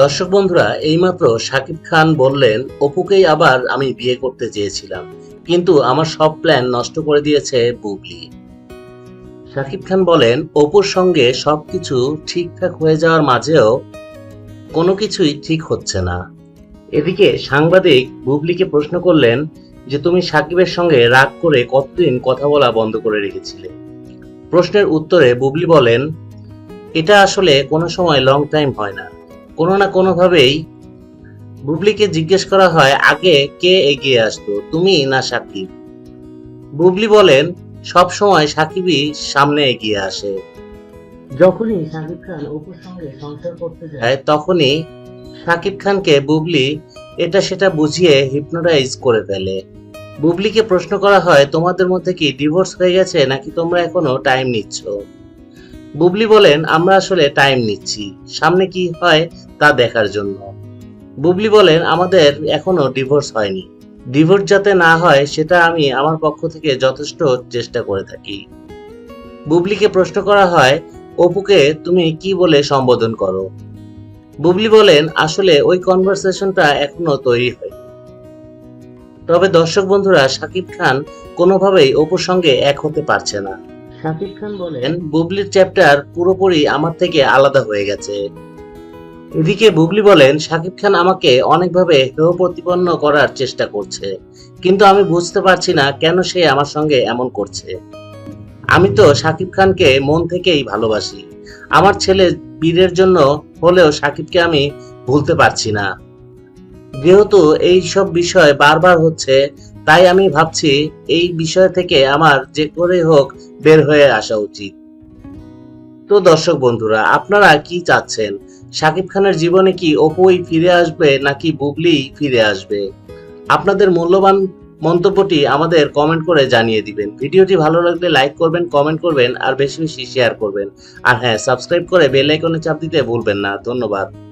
দর্শক বন্ধুরা, এইমাত্র শাকিব খান বললেন, অপুকেই আবার আমি বিয়ে করতে চেয়েছিলাম, কিন্তু আমার সব প্ল্যান নষ্ট করে দিয়েছে বুবলি। শাকিব খান বলেন, অপুর সঙ্গে সবকিছু ঠিকঠাক হয়ে যাওয়ার মাঝেও কোনো কিছুই ঠিক হচ্ছে না। এদিকে সাংবাদিক বুবলিকে প্রশ্ন করলেন, যে তুমি সাকিবের সঙ্গে রাগ করে কতদিন কথা বলা বন্ধ করে রেখেছিলে? প্রশ্নের উত্তরে বুবলি বলেন, এটা আসলে কোনো সময় লং টাইম হয় না। কোনো না কোনোভাবেই বুবলিকে জিজ্ঞেস করা হয় আগে কে এগিয়ে আসতো? তুমি না সাকিব? বুবলি বলেন সব সময় সাকিবই সামনে এগিয়ে আসে। যখনই সাকিব খান অপুর সঙ্গে সংসার করতে যায় তখনই সাকিব খানকে বুবলি এটা সেটা বুঝিয়ে হিপনোটাইজ করে ফেলে। বুবলিকে প্রশ্ন করা হয় তোমাদের মধ্যে কি ডিভোর্স হয়ে গেছে নাকি তোমরা এখনও টাইম নিচ্ছ? বুবলি বলেন, আমরা আসলে টাইম নিচ্ছি। সামনে কি হয় তা দেখার জন্য। বুবলি বলেন, আমাদের এখনও ডিভোর্স হয়নি। ডিভোর্স যাতে না হয়, সেটা আমি আমার পক্ষ থেকে যথেষ্ট চেষ্টা করে থাকি। বুবলিকে প্রশ্ন করা হয়, অপুকে তুমি কি বলে সম্বোধন করো? বুবলি বলেন, আসলে ওই কনভারসেশনটা এখনও তৈরি হয়নি। তবে দর্শক বন্ধুরা, সাকিব খান কোনোভাবেই অপুর সঙ্গে এক হতে পারছে না। শাকিব খান বলেন বুবলির চ্যাপ্টার পুরোপুরি আমার থেকে আলাদা হয়ে গেছে। এদিকে বুবলি বলেন, শাকিব খান আমাকে অনেকভাবে হেয় প্রতিপন্ন করার চেষ্টা করছে, কিন্তু আমি বুঝতে পারছি না কেন সে আমার সঙ্গে এমন করছে। আমি তো শাকিব খানকে মন থেকেই ভালোবাসি। আমার ছেলে বীরের জন্য হলেও শাকিবকে আমি ভুলতে পারছি না। যেহেতু এই সব বিষয় বারবার হচ্ছে তাই আমি ভাবছি এই বিষয় থেকে আমার যে করে হোক বের হয়ে আসা উচিত। তো দর্শক বন্ধুরা, আপনারা কি চাচ্ছেন? শাকিব খানের জীবনে কি অপুই ফিরে আসবে নাকি বুবলি ফিরে আসবে? আপনাদের মূল্যবান মন্তব্যটি আমাদের কমেন্ট করে জানিয়ে দিবেন। ভিডিওটি ভালো লাগলে লাইক করবেন কমেন্ট করবেন, আর বেশি বেশি শেয়ার করবেন। আর হ্যাঁ সাবস্ক্রাইব করে বেল আইকনে চাপ দিতে ভুলবেন না। ধন্যবাদ।